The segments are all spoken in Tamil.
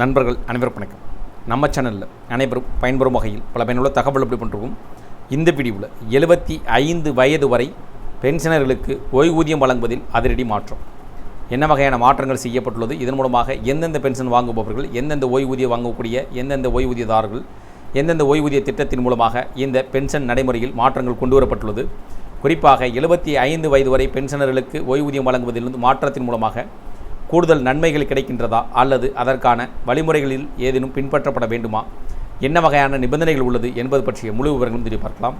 நண்பர்கள் அனைவரும் வணக்கம். நம்ம சேனலில் அனைவரும் பயன்பெறும் வகையில் பல பயனுள்ள தகவல் எப்படி பண்ணுறோம் இந்த வீடியோவில் எழுபத்தி ஐந்து வயது வரை பென்ஷனர்களுக்கு ஓய்வூதியம் வழங்குவதில் அதிரடி மாற்றம். என்ன வகையான மாற்றங்கள் செய்யப்பட்டுள்ளது? இதன் மூலமாக எந்தெந்த பென்ஷன் வாங்குபவர்கள் எந்தெந்த ஓய்வூதியம் வாங்கக்கூடிய எந்தெந்த ஓய்வூதியதாரர்கள் எந்தெந்த ஓய்வூதிய திட்டத்தின் மூலமாக இந்த பென்ஷன் நடைமுறையில் மாற்றங்கள் கொண்டு வரப்பட்டுள்ளது குறிப்பாக எழுபத்தி ஐந்து வயது வரை பென்ஷனர்களுக்கு ஓய்வூதியம் வழங்குவதிலிருந்து மாற்றத்தின் மூலமாக கூடுதல் நன்மைகள் கிடைக்கின்றதா? அல்லது அதற்கான வழிமுறைகளில் ஏதேனும் பின்பற்றப்பட வேண்டுமா? என்ன வகையான நிபந்தனைகள் உள்ளது என்பது பற்றிய முழு விவரங்களும் தெரிய பார்க்கலாம்.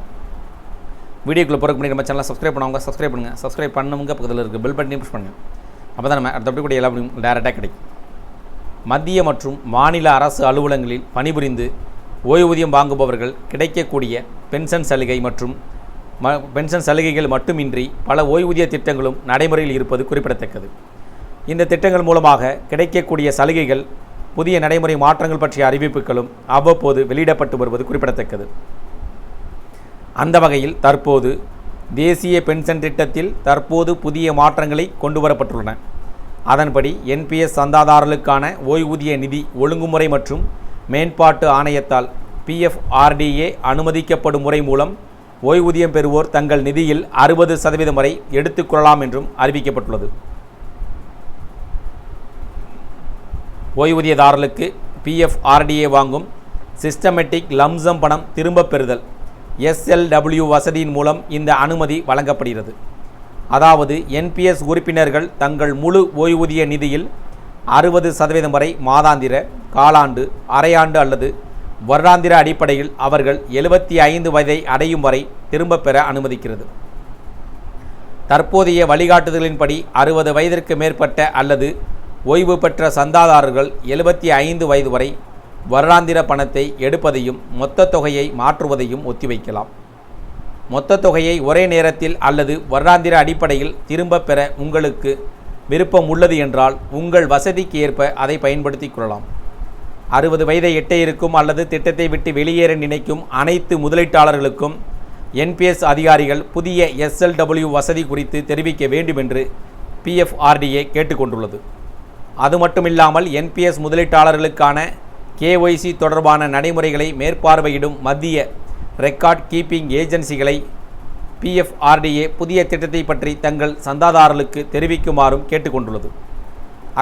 வீடியோக்குள்ள பிறகு பண்ணி நம்ம சேனலை சப்ஸ்கிரைப் பண்ணவங்க சப்ஸ்கிரைப் பண்ணுங்கள் சப்ஸ்கிரைப் பண்ணவங்க பக்கத்தில் இருக்க பெல் பட்டனையும் புஷ் பண்ணுங்கள் அப்போ தான் நம்ம அடுத்தபடி கூட எல்லா டேரெக்டாக கிடைக்கும். மத்திய மற்றும் மாநில அரசு அலுவலகங்களில் பணிபுரிந்து ஓய்வூதியம் வாங்குபவர்கள் கிடைக்கக்கூடிய பென்ஷன் சலுகை மற்றும் ம பென்ஷன் சலுகைகள் மட்டுமின்றி பல ஓய்வூதிய திட்டங்களும் நடைமுறையில் இருப்பது குறிப்பிடத்தக்கது. இந்த திட்டங்கள் மூலமாக கிடைக்கக்கூடிய சலுகைகள் புதிய நடைமுறை மாற்றங்கள் பற்றிய அறிவிப்புகளும் அவ்வப்போது வெளியிடப்பட்டு வருவது குறிப்பிடத்தக்கது. அந்த வகையில் தற்போது தேசிய பென்ஷன் திட்டத்தில் தற்போது புதிய மாற்றங்களை கொண்டு வரப்பட்டுள்ளன அதன்படி என்பிஎஸ் சந்தாதாரர்களுக்கான ஓய்வூதிய நிதி ஒழுங்குமுறை மற்றும் மேம்பாட்டு ஆணையத்தால் பிஎஃப்ஆர்டிஏ அனுமதிக்கப்படும் முறை மூலம் ஓய்வூதியம் பெறுவோர் தங்கள் நிதியில் அறுபது சதவீதம் வரை எடுத்துக்கொள்ளலாம் என்றும் அறிவிக்கப்பட்டுள்ளது. ஓய்வூதியதாரர்களுக்கு பிஎஃப்ஆர்டிஏ வாங்கும் சிஸ்டமேட்டிக் லம்சம் பணம் திரும்பப் பெறுதல். எஸ்எல்டபிள்யூ வசதியின் மூலம் இந்த அனுமதி வழங்கப்படுகிறது. அதாவது என்பிஎஸ் உறுப்பினர்கள் தங்கள் முழு ஓய்வூதிய நிதியில் அறுபது சதவீதம் வரை மாதாந்திர காலாண்டு அரையாண்டு அல்லது வருடாந்திர அடிப்படையில் அவர்கள் எழுபத்தி ஐந்து வயதை அடையும் வரை திரும்பப் பெற அனுமதிக்கிறது. தற்போதைய வழிகாட்டுதலின்படி அறுபது வயதிற்கு மேற்பட்ட அல்லது ஓய்வு பெற்ற சந்தாதாரர்கள் எழுபத்தி ஐந்து வயது வரை வருடாந்திர பணத்தை எடுப்பதையும் மொத்த தொகையை மாற்றுவதையும் ஒத்திவைக்கலாம். மொத்த தொகையை ஒரே நேரத்தில் அல்லது வருடாந்திர அடிப்படையில் திரும்பப் பெற உங்களுக்கு விருப்பம் உள்ளது என்றால் உங்கள் வசதிக்கு ஏற்ப அதை பயன்படுத்திக் கொள்ளலாம். அறுபது வயதை எட்ட இருக்கும் அல்லது திட்டத்தை விட்டு வெளியேற நினைக்கும் அனைத்து முதலீட்டாளர்களுக்கும் என்பிஎஸ் அதிகாரிகள் புதிய எஸ்எல்டபிள்யூ வசதி குறித்து தெரிவிக்க வேண்டும் என்று பிஎஃப்ஆர்டிஏ கேட்டுக்கொண்டுள்ளது. அது மட்டுமில்லாமல் என்பிஎஸ் முதலீட்டாளர்களுக்கான கேஒய்சி தொடர்பான நடைமுறைகளை மேற்பார்வையிடும் மத்திய ரெக்கார்ட் கீப்பிங் ஏஜென்சிகளை பிஎஃப்ஆர்டிஏ புதிய திட்டத்தை பற்றி தங்கள் சந்தாதாரர்களுக்கு தெரிவிக்குமாறும் கேட்டுக்கொண்டுள்ளது.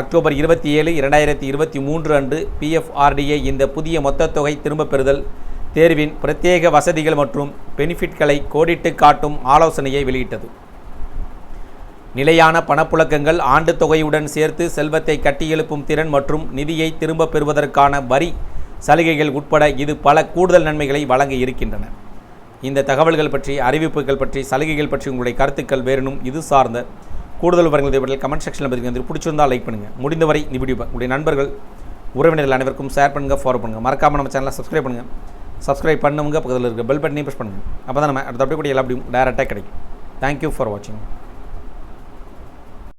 அக்டோபர் இருபத்தி ஏழு இரண்டாயிரத்தி இருபத்தி மூன்று அன்று பிஎஃப்ஆர்டிஏ இந்த புதிய மொத்த தொகை திரும்பப் பெறுதல் தேர்வின் பிரத்யேக வசதிகள் மற்றும் பெனிஃபிட்களை கோடிட்டு காட்டும் ஆலோசனையை வெளியிட்டது. நிலையான பணப்புழக்கங்கள் ஆண்டு தொகையுடன் சேர்த்து செல்வத்தை கட்டியெழுப்பும் திறன் மற்றும் நிதியை திரும்பப் பெறுவதற்கான வரி சலுகைகள் உட்பட இது பல கூடுதல் நன்மைகளை வழங்க இருக்கின்றன. இந்த தகவல்கள் பற்றி அறிவிப்புகள் பற்றி சலுகைகள் பற்றி உங்களுடைய கருத்துக்கள் வேறனும் இது சார்ந்த கூடுதல் விவரங்கள் தேவையில் கமெண்ட் செக்ஷனில் பதிவு வந்து பிடிச்சிருந்தால் லைக் பண்ணுங்கள் முடிந்தவரை இந்த வீடியோ உங்களுடைய நண்பர்கள் உறவினர்கள் அனைவருக்கும் ஷேர் பண்ணுங்கள் ஃபாலோ பண்ணுங்கள் மறக்காமல் நம்ம சேனலை சப்ஸ்கிரைப் பண்ணுங்கள் சப்ஸ்கிரைப் பண்ணுங்க பக்கத்தில் இருக்க பெல் பட்டனையும் ப்ரெஸ் பண்ணுங்கள் அப்போ தான் நம்ம அடுத்த அப்படியே கூட எல்லா அப்படியும் டேரெக்டாக கிடைக்கும். தேங்க்யூ ஃபார் வாட்சிங்